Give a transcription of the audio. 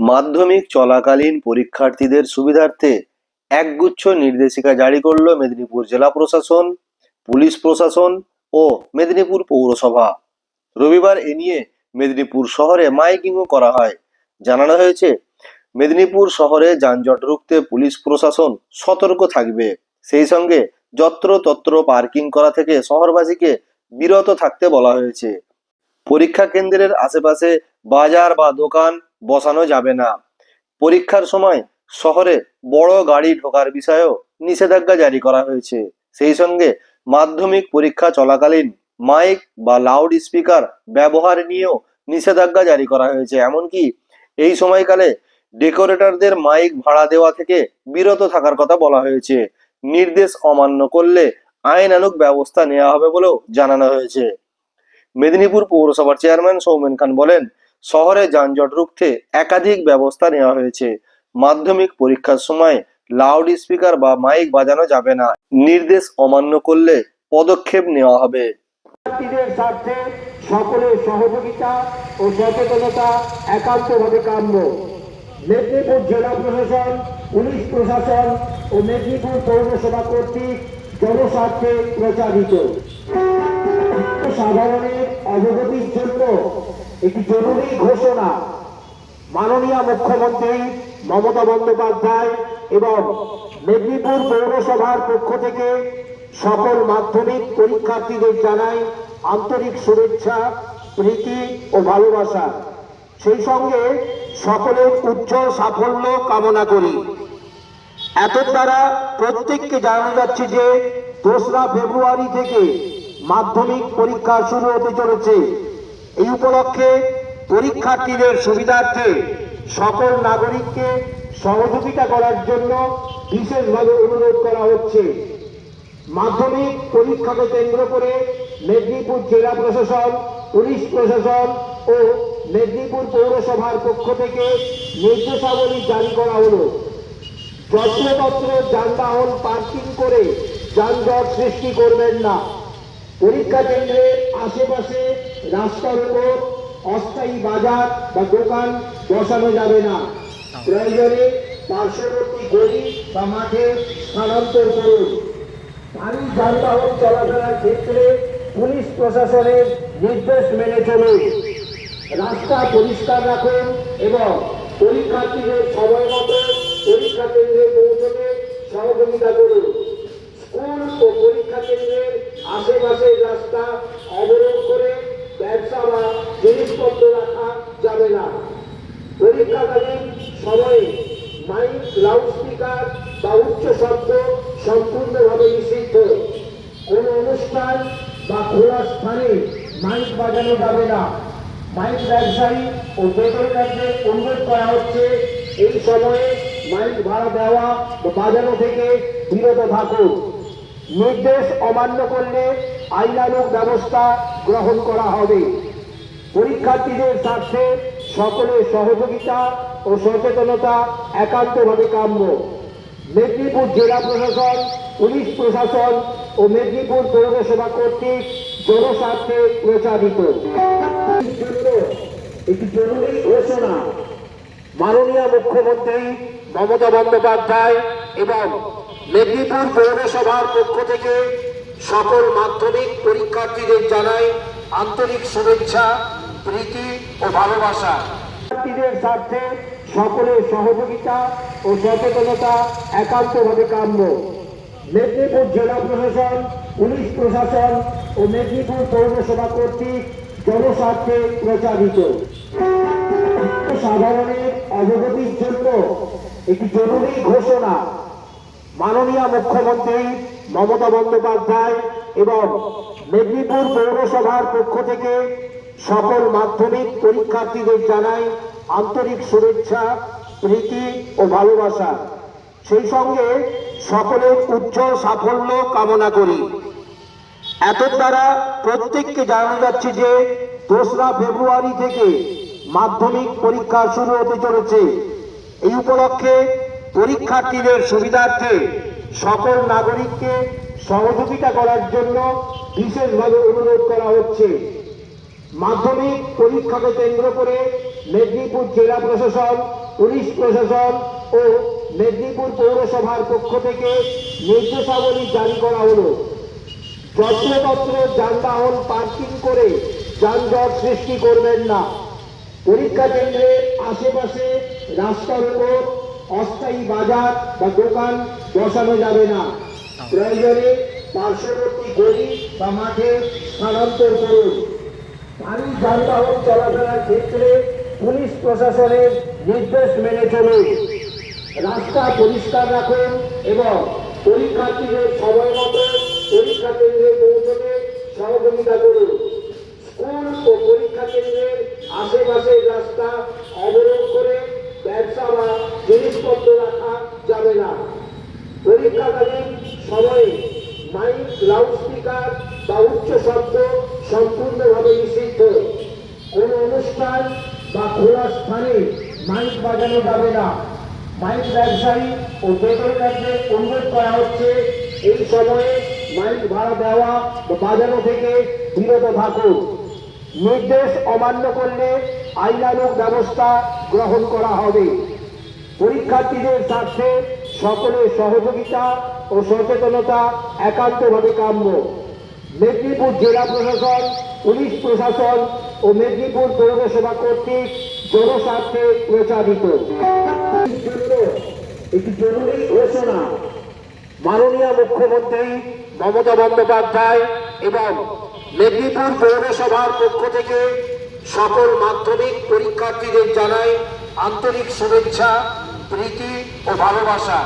মাধ্যমিক চলাকালীন পরীক্ষার্থীদের সুবিধার্থে একগুচ্ছ নির্দেশিকা জারি করল মেদিনীপুর জেলা প্রশাসন, পুলিশ প্রশাসন ও মেদিনীপুর পৌরসভা। রবিবার এ নিয়ে মেদিনীপুর শহরে মাইকিংও করা হয়। জানানো হয়েছে, মেদিনীপুর শহরে যানজট রুখতে পুলিশ প্রশাসন সতর্ক থাকবে। সেই সঙ্গে যত্রতত্র পার্কিং করা থেকে শহরবাসীকে বিরত থাকতে বলা হয়েছে। পরীক্ষা কেন্দ্রের আশেপাশে বাজার বা দোকান বসানো যাবে না। পরীক্ষার সময় শহরে বড় গাড়ি ঢোকার বিষয়েও নিষেধাজ্ঞা জারি করা হয়েছে। সেই সঙ্গে মাধ্যমিক পরীক্ষা চলাকালীন মাইক বা লাউড স্পিকার ব্যবহার নিয়েও নিষেধাজ্ঞা জারি করা হয়েছে। এমনকি এই সময়কালে ডেকোরেটরদের মাইক ভাড়া দেওয়া থেকে বিরত থাকার কথা বলা হয়েছে। নির্দেশ অমান্য করলে আইনানুগ ব্যবস্থা নেওয়া হবে বলেও জানানো হয়েছে। মেদিনীপুর পৌরসভার চেয়ারম্যান সৌমেন খান বলেন শহরে যানজট রুখতে একাধিক ব্যবস্থা নেওয়া হয়েছে। মাধ্যমিক পরীক্ষার সময় লাউড স্পিকার বা মাইক বাজানো যাবে না। নির্দেশ অমান্য করলে পদক্ষেপ নেওয়া হবে। সকলের সহযোগিতা ও সচেতনতা একান্তভাবে কাম্য। মেদিনীপুর জেলা প্রশাসন, পুলিশ প্রশাসন ও মেদিনীপুর পৌরসভা কর্তৃক জনস্বার্থে প্রচারিত। সাধারণের অবগতির জন্য একটি জরুরি ঘোষণা মাননীয় মুখ্যমন্ত্রী মমতা বন্দ্যোপাধ্যায় এবং মেদিনীপুর পৌরসভার পক্ষ থেকে সকল মাধ্যমিক পরীক্ষার্থীদের জানাই আন্তরিক শুভেচ্ছা, প্রীতি ও ভালোবাসা। সেই সঙ্গে সকলের উজ্জ্বল সাফল্য কামনা করি। এত দ্বারা প্রত্যেককে জানানো যাচ্ছে যে দোসরা ফেব্রুয়ারি থেকে মাধ্যমিক পরীক্ষা শুরু হতে চলেছে। এই উপলক্ষে পরীক্ষার্থীদের সুবিধার্থে সকল নাগরিককে সহযোগিতা করার জন্য বিশেষভাবে অনুরোধ করা হচ্ছে। মাধ্যমিক পরীক্ষাকে কেন্দ্র করে মেদিনীপুর জেলা প্রশাসন, পুলিশ প্রশাসন ও মেদিনীপুর পৌরসভার পক্ষ থেকে নির্দেশাবলী জারি করা হলো। যত্রতত্র যানবাহন পার্কিং করে যানজট সৃষ্টি করবেন না। পরীক্ষা কেন্দ্রের আশেপাশে রাস্তার উপর অস্থায়ী বাজার বা দোকান বসানো যাবে না। প্রয়োজনে পার্শ্ববর্তী গলি বা মাঠে স্থানান্তর করুন। ভারী যানবাহন চলাফেরার ক্ষেত্রে পুলিশ প্রশাসনের নির্দেশ মেনে চলুন। রাস্তা পরিষ্কার রাখুন এবং পরীক্ষার্থীদের সময় মতো পরীক্ষা কেন্দ্রে পৌঁছতে সহযোগিতা করুন। স্কুল ও পরীক্ষা কেন্দ্রের আশেপাশের রাস্তা অবরোধ করে ব্যবসা বা জিনিসপত্র রাখা যাবে না। পরীক্ষাকালীন সময়ে মাইক, লাউডস্পিকার বা উচ্চ শব্দ সম্পূর্ণভাবে নিষিদ্ধ। কোন অনুষ্ঠান বা খোলা স্থানে মাইক বাজানো যাবে না। মাইক ব্যবসায়ী ও ডেকোরেটরদের অনুরোধ করা হচ্ছে, এই সময়ে মাইক ভাড়া দেওয়া বাজানো থেকে বিরত থাকুন। নির্দেশ অমান্য করলে আইনানুগ ব্যবস্থা গ্রহণ করা হবে। পরীক্ষার্থীদের স্বার্থে সকলের সহযোগিতা ও সচেতনতা একান্তভাবে কাম্য। মেদিনীপুর জেলা প্রশাসন, পুলিশ প্রশাসন ও মেদিনীপুর পৌরসভা কর্তৃক জনস্বার্থে প্রচারিত। একটি জরুরি ঘোষণা। মাননীয় মুখ্যমন্ত্রী মমতা বন্দ্যোপাধ্যায় এবং মেদিনীপুর পৌরসভার পক্ষ থেকে সকল মাধ্যমিক পরীক্ষার্থীদের জানাই আন্তরিক শুভেচ্ছা, প্রীতি ও ভালোবাসা। শিক্ষার্থীদের স্বার্থে সকলের সহযোগিতা ও সচেতনতা একান্তভাবে কাম্য। মেদিনীপুর জেলা প্রশাসন, পুলিশ প্রশাসন ও মেদিনীপুর পৌরসভা কর্তৃক জনস্বার্থে প্রচারিত। সাধারণের অবগতির জন্য একটি জরুরি ঘোষণা। মাননীয় মুখ্যমন্ত্রী মমতা বন্দ্যোপাধ্যায় এবং মেদিনীপুর পৌরসভার পক্ষ থেকে সকল মাধ্যমিক পরীক্ষার্থীদের জানাই আন্তরিক শুভেচ্ছা, প্রীতি ও ভালোবাসা। সেই সঙ্গে সকলের উজ্জ্বল সাফল্য কামনা করি। এত দ্বারা প্রত্যেককে জানানো যাচ্ছে যে, দোসরা ফেব্রুয়ারি থেকে মাধ্যমিক পরীক্ষা শুরু হতে চলেছে। এই উপলক্ষে পরীক্ষার্থীদের সুবিধার্থে সকল নাগরিককে সহযোগিতা করার জন্য বিশেষভাবে অনুরোধ করা হচ্ছে। মাধ্যমিক পরীক্ষাকে কেন্দ্র করে মেদিনীপুর জেলা প্রশাসন, পুলিশ প্রশাসন ও মেদিনীপুর পৌরসভার পক্ষ থেকে নির্দেশাবলী জারি করা হলো। যত্রতত্র যানবাহন পার্কিং করে যানজট সৃষ্টি করবেন না। পরীক্ষা কেন্দ্রের আশেপাশে রাস্তার উপর অস্থায়ী বাজার বা দোকান বসানো যাবে না। প্রয়োজনে পার্শ্ববর্তী গলি বা মাঠে স্থানান্তর করুন। ভারী যানবাহন চলাফেরার ক্ষেত্রে পুলিশ প্রশাসনের নির্দেশ মেনে চলুন। রাস্তা পরিষ্কার রাখুন এবং পরীক্ষার্থীদের সময় মতো পরীক্ষা কেন্দ্রে পৌঁছতে সহযোগিতা করুন। স্কুল ও পরীক্ষা কেন্দ্রের আশেপাশের রাস্তা অবরোধ করে ব্যবসা বা জিনিসপত্র রাখা যাবে না পরীক্ষাকালীন সময়ে মাইক লাউডস্পিকার বা উচ্চ শব্দ সম্পূর্ণভাবে নিষিদ্ধ কোনো অনুষ্ঠান বা খোলা স্থানে মাইক বাজানো যাবে না। মাইক ব্যবসায়ী ও বেতনকারীদের অনুরোধ করা হচ্ছে, এই সময়ে মাইক ভাড়া দেওয়া বাজানো থেকে বিরত থাকুন। নির্দেশ অমান্য করলে আইনানুগ ব্যবস্থা গ্রহণ করা হবে। পরীক্ষার্থীদের স্বার্থে সকলের সহযোগিতা ও সচেতনতা একান্তভাবে কাম্য। মেদিনীপুর জেলা প্রশাসন, পুলিশ প্রশাসন ও মেদিনীপুর পৌরসভা কর্তৃক জনস্বার্থে প্রচারিত। একটি জরুরি ঘোষণা। মাননীয় মুখ্যমন্ত্রী মমতা বন্দ্যোপাধ্যায় এবং মেদিনীপুর পৌরসভার পক্ষ থেকে সকল মাধ্যমিক পরীক্ষার্থীদের জানাই আন্তরিক শুভেচ্ছা, প্রীতি ও ভালোবাসা।